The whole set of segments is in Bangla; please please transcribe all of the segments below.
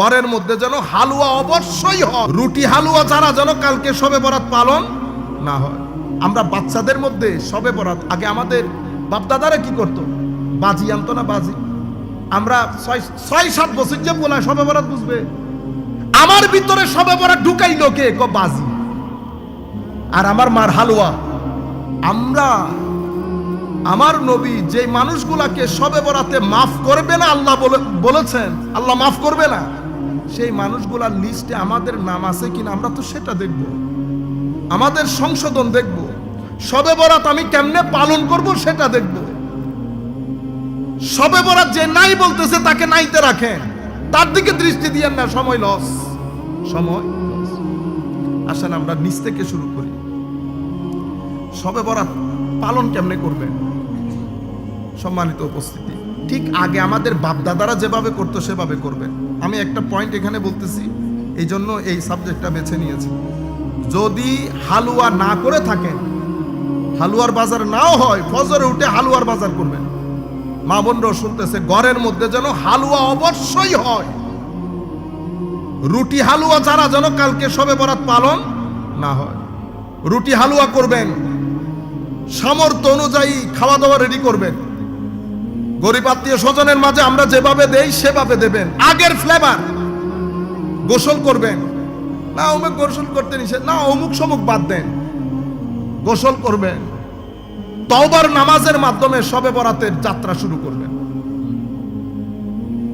ঘরের মধ্যে যেন হালুয়া অবশ্যই হয়। রুটি হালুয়া ছাড়া যেন কালকে সবে বরাত পালন না হয়। আমরা বাচ্চাদের মধ্যে সবে বরাত আগে আমাদের বাপদাদারা কি করতো? বাজি আনতো না বাজি? আমরা ছয় ছয় সাত বছর যে বলা সবে বরাত বুঝবে? আমার ভিতরে সবে বরাত ঢুকাইলো কে? ক বাজি। আর আমার মার হালুয়া। আমরা আমার নবী যে মানুষগুলাকে সবে বরাতে মাফ করবে না আল্লাহ বলে- বলেছেন, আল্লাহ মাফ করবে না। সেই মানুষগুলার লিস্টে আমাদের নাম আছে কিনা আমরা তো সেটা দেখব। আমাদের সংশোধন দেখব। সবে বরাত আমি কেমনে পালন করব সেটা দেখব। সবে বরাত যে নাই বলতেছে তাকে নাইতে রাখেন। তার দিকে দৃষ্টি দিয়েন না, সময় লস। সময়। আসেন আমরা নিচ থেকে শুরু করি। সবে বরাত পালন কেমনে করবেন? সম্মানিত উপস্থিতি। ঠিক আগে আমাদের বাপদাদারা যেভাবে করতো, সেভাবে করবেন আমি একটা পয়েন্ট এখানে বলতেছি, এই জন্য এই সাবজেক্টটা বেছে নিয়েছি। যদি হালুয়া না করে থাকেন, হালুয়ার বাজার নাও হয়, ফজরে উঠে হালুয়ার বাজার করবেন। মা বোনরাও শুনতেছে, ঘরের মধ্যে যেন হালুয়া অবশ্যই হয়। রুটি হালুয়া যারা যেন কালকে সবে বরাত পালন না হয়। রুটি হালুয়া করবেন, সামর্থ্য অনুযায়ী খাওয়া দাওয়া রেডি করবেন। গরিব আত্মীয় স্বজনের মাঝে আমরা যেভাবে দেই, সেভাবে দেবেন। আগের ফ্লেভার গোসল করবেন। না, অমুক গোসল করতে নিষেধ, না, অমুক সমুক বাদ দেন। গোসল করবেন। তওবার নামাজের মাধ্যমে সবে বরাতের যাত্রা শুরু করবেন।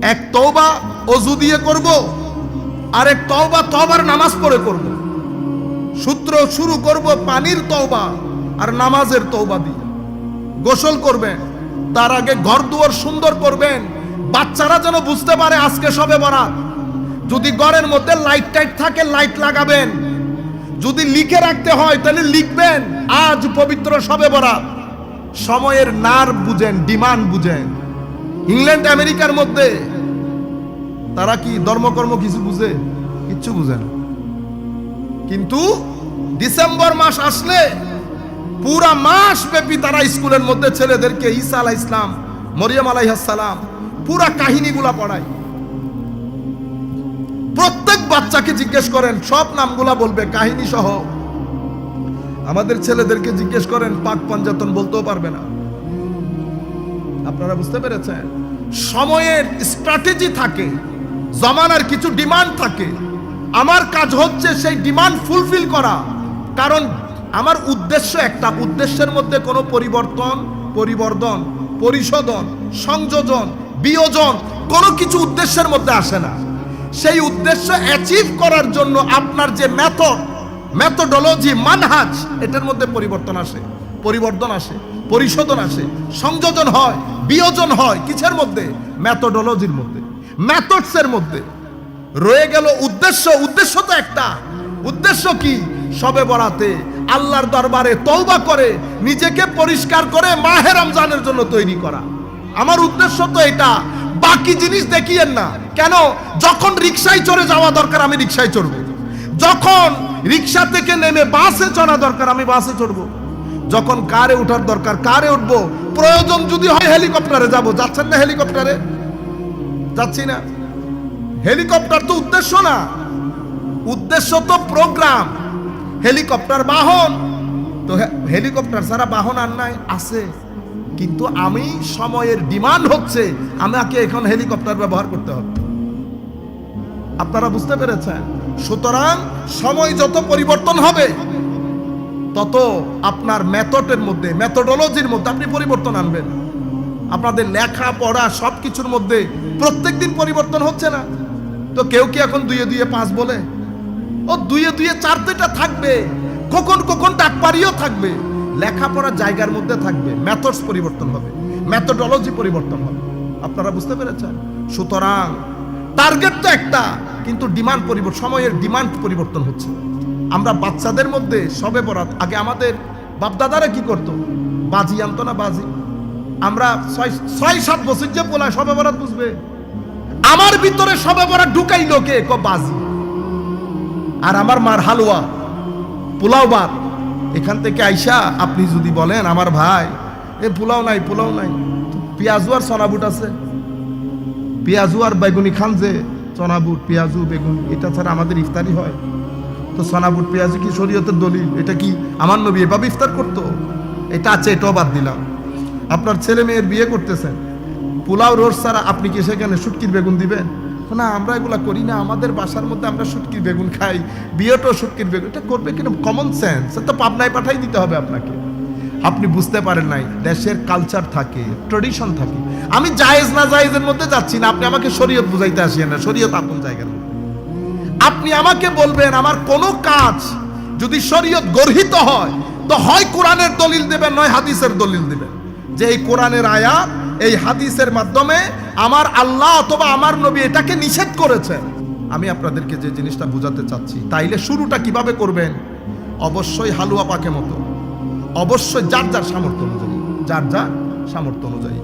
এক তওবা অজু দিয়ে করব আর এক তওবা তওবার নামাজ পড়ে করব। সূত্র শুরু করব পানির তওবা আর নামাজের তওবা দিয়ে। গোসল করবেন। তার আগে ঘর দুয়ার সুন্দর করবেন। বাচ্চারা যেন বুঝতে পারে আজকে সবে বরাত। যদি ঘরের মধ্যে লাইট টাইট থাকে লাইট লাগাবেন। যদি লিখে রাখতে হয়, তাহলে লিখবেন, আজ পবিত্র সবে বরাত। সময়ের নার বুঝেন, ডিমান্ড বুঝেন। ইংল্যান্ড, আমেরিকার মধ্যে তারা কি ধর্মকর্ম কিছু বুঝে? কিচ্ছু বুঝে না। কিন্তু ডিসেম্বর মাস আসলে পুরা মাস ব্যাপী তারা স্কুলের মধ্যে ছেলেদেরকে ঈসা আলাহ ইসলাম মরিয়ম আলাইহাসালাম পুরা কাহিনীগুলা পড়ায়। প্রত্যেক বাচ্চাকে জিজ্ঞেস করেন, সব নামগুলা বলবে, কাহিনী সহ। আমাদের ছেলেদেরকে জিজ্ঞেস করেন, পাক পাঞ্জাতন বলতেও পারবে না। আপনারা বুঝতে পেরেছেন? সময়ের স্ট্র্যাটেজি থাকে, জমানার কিছু ডিমান্ড থাকে। আমার কাজ হচ্ছে সেই ডিমান্ড ফুলফিল করা। কারণ আমার উদ্দেশ্য একটা। উদ্দেশ্যের মধ্যে কোনো পরিবর্তন পরিবর্তন পরিশোধন, সংযোজন, বিয়োজন কোনো কিছু উদ্দেশ্যের মধ্যে আসে না। সেই উদ্দেশ্য অ্যাচিভ করার জন্য আপনার যে মেথড মেথোডোলজি মানহাজ এটার মধ্যে পরিবর্তন আসে। পরিবর্তন আসে, পরিশোধন আসে, সংযোজন হয়, বিয়োজন হয় কিসের মধ্যে? মেথোডোলজির মধ্যে মেথডসের মধ্যে। রয়ে গেল উদ্দেশ্য। উদ্দেশ্য তো একটা। উদ্দেশ্য কি? সবে বরাতে আল্লাহর দরবারে তওবা করে, নিজেকে পরিষ্কার করে মাহে রমজানের জন্য তৈরি করা। আমার উদ্দেশ্য তো এটা, বাকি জিনিস দেখিয়েন না। কেন? যখন রিক্সায় চড়ে যাওয়া দরকার, আমি রিক্সায় চড়বো। যখন রিক্সা থেকে নেমে বাসে চড়া দরকার, আমি বাসে চড়বো। যখন কারে ওঠার দরকার, কারে উঠবো? প্রয়োজন যদি হয় হেলিকপ্টারে যাব। যাচ্ছেন না হেলিকপ্টারে? যাচ্ছি না। হেলিকপ্টার তো উদ্দেশ্য না। উদ্দেশ্য তো প্রোগ্রাম। হেলিকপ্টার বাহন। তো হেলিকপ্টার ছাড়া বাহন আর নাই, আছে। কিন্তু আমি সময়ের ডিমান্ড হচ্ছে, আমাকে এখন হেলিকপ্টার ব্যবহার করতে হবে। আপনারা বুঝতে পেরেছেন? সুতরাং সময় যত পরিবর্তন হবে, তত আপনার মেথডের মধ্যে মেথডোলজির মধ্যে আপনি পরিবর্তন আনবেন। আপনাদের লেখা, পড়া সব কিছুর মধ্যে প্রত্যেক দিন পরিবর্তন হচ্ছে না। তো কেউ কি এখন দুইয়ে দুইয়ে পাঁচ বলে? ও দুইয়ে দুইয়ে চারটেটা থাকবে। কখন কখন ডাকপারিও থাকবে। লেখাপড়ার জায়গার মধ্যে থাকবে। মেথডস পরিবর্তন হবে। মেথডোলজি পরিবর্তন হবে। আপনারা বুঝতে পেরেছেন? সুতরাং টার্গেট তো একটা, কিন্তু ডিমান্ড পরিবর্তন সময়ের ডিমান্ড পরিবর্তন হচ্ছে। আমরা বাচ্চাদের মধ্যে সবে বরাত, আগে আমাদের বাপদাদারা কি করতো? বাজি আনতো না বাজি? আমরা ছয় ছয়, সাত বছর যে বলা সবে বরাত বুঝবে। আমার ভিতরে সবে বরাত ঢুকাইলো কে? ক বাজি। আর আমার মার হালুয়া, পোলাও ভাত। এখান থেকে আইসা আপনি যদি বলেন, আমার ভাই। এ, পোলাও নাই পোলাও নাই। পেঁয়াজু আর সনাবুট আছে। পেঁয়াজু আর বেগুনি খান যে, চনাবুট, পেঁয়াজু, বেগুন, এটা ছাড়া আমাদের ইফতারি হয়। তো চনাবুট, পেঁয়াজু কি শরীয়তের দলিল? এটা কি আমার নবী এভাবে ইফতার করতো? এটা আছে, এটাও বাদ দিলাম। আপনার ছেলে মেয়ের বিয়ে করতেছেন। পোলাও রোড ছাড়া আপনি কি সেখানে শুটকির বেগুন দিবেন? না, আমরা এগুলা করি না, আমাদের বাসার মধ্যে আমরা শুটকির বেগুন খাই বিয়েটাও শুটকির বেগুন, এটা করবে কিনা? কমন সেন্স তো পাবনায় পাঠাই দিতে হবে আপনাকে। আপনি বুঝতে পারেন নাই, দেশের কালচার থাকে ট্রেডিশন থাকে। আমি জায়েজ না জায়েজের মধ্যে যাচ্ছি না, আপনি আমাকে শরীয়ত বুঝাইতে আসিয়েন না, শরীয়ত আপন জায়গার আপনি আমাকে বলবেন, আমার কোনো কাজ যদি শরীয়ত গর্হিত হয়, তো হয় কোরআনের দলিল দেবেন, নয় হাদিসের দলিল দেবেন। যে এই কোরআনের আয়াত এই হাদিসের মাধ্যমে আমার আল্লাহ অথবা আমার নবী এটাকে নিষেধ করেছেন। আমি আপনাদেরকে যে জিনিসটা বোঝাতে চাচ্ছি, তাইলে শুরুটা কীভাবে করবেন? অবশ্যই হালুয়া পাকে মতো। অবশ্যই যার যার সামর্থ্য অনুযায়ী, যার যার সামর্থ্য অনুযায়ী।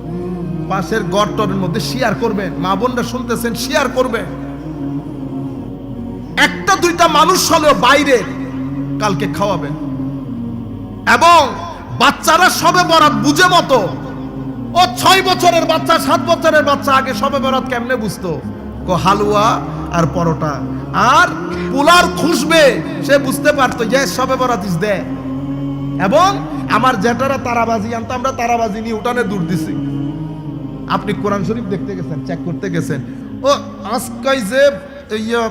পাশের গড়টরের মধ্যে শেয়ার করবেন। মা বোনরা শুনতেছেন শেয়ার করবেন। একটা দুইটা মানুষ হলেও বাইরে কালকে খাওয়াবেন। এবং বাচ্চারা সবে বরাত বুঝে মতো ও ছয় বছরের বাচ্চা, সাত বছরের বাচ্চা, আগে সবে বরাত কেমনে বুঝতো? কো হালুয়া আর পরোটা। আর পোলার খুশবে, সে বুঝতে পারতো যে সবে বরাত ইস দে এবং আমার জেঠারা তারাবাজি আনতো, আমরা তারাবাজি নিয়ে উঠানে দূর দিছি। আপনি কোরআন শরীফ দেখতে গেছেন চেক করতে গেছেন। ও, আজকাই যে, ইয়া,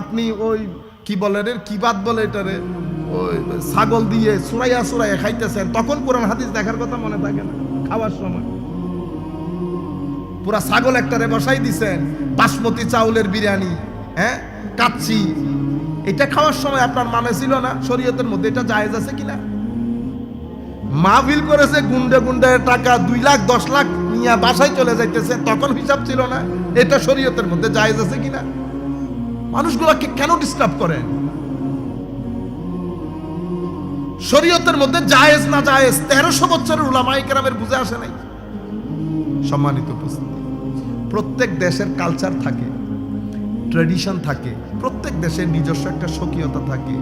আপনি ওই কি বলে রে, কি বাদ বলে এটারে ওই, ছাগল দিয়ে সুরাইয়া সুরাইয়া খাইতেছেন, তখন কোরআন হাদিস দেখার কথা মনে থাকে না। খাওয়ার সময়। পুরা ছাগল একটারে বসাই দিছেন, বাসমতি চাউলের বিরিয়ানি হ্যাঁ? কাচ্ছি এটা খাওয়ার সময় আপনার মানে ছিল না শরীয়তের মধ্যে, এটা জায়েজ আছে কিনা? মাহফিল করেছে, গুন্ডে গুন্ডে টাকা দুই লাখ, দশ লাখ নিয়ে বাসায় চলে যাইতেছে, তখন হিসাব ছিল না, এটা শরীয়তের মধ্যে জায়েজ আছে কিনা? মানুষগুলোকে কেন ডিস্টার্ব করেন? শরীয়তের মধ্যে জায়েজ না জায়েজ তেরোশো বছরের উলামাই কেরামের বুঝে আসে নাই। সম্মানিত উপস্থিতি, প্রত্যেক দেশের কালচার থাকে ট্রেডিশন থাকে, প্রত্যেক দেশের নিজস্ব একটা স্বকীয়তা থাকে।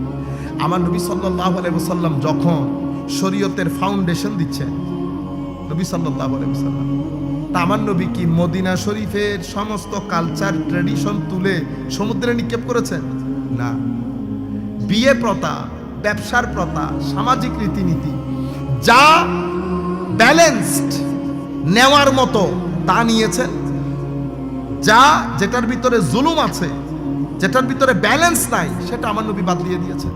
আমার নবী সাল্লাহ আলাইসাল্লাম যখন শরীয়তের ফাউন্ডেশন দিচ্ছেন নবী সাল্লাহ আলাইসাল্লাম তা আমার নবী কি মদিনা শরীফের সমস্ত কালচার ট্রেডিশন তুলে সমুদ্রে নিক্ষেপ করেছেন? না। বিয়ে প্রথা ব্যবসার প্রথা, সামাজিক রীতিনীতি, যা ব্যালেন্সড নেওয়ার মতো তা নিয়েছেন, যা যেটার ভিতরে জুলুম আছে, যেটার ভিতরে ব্যালেন্স নাই, সেটা আমার নবী বাদ দিয়ে দিয়েছেন।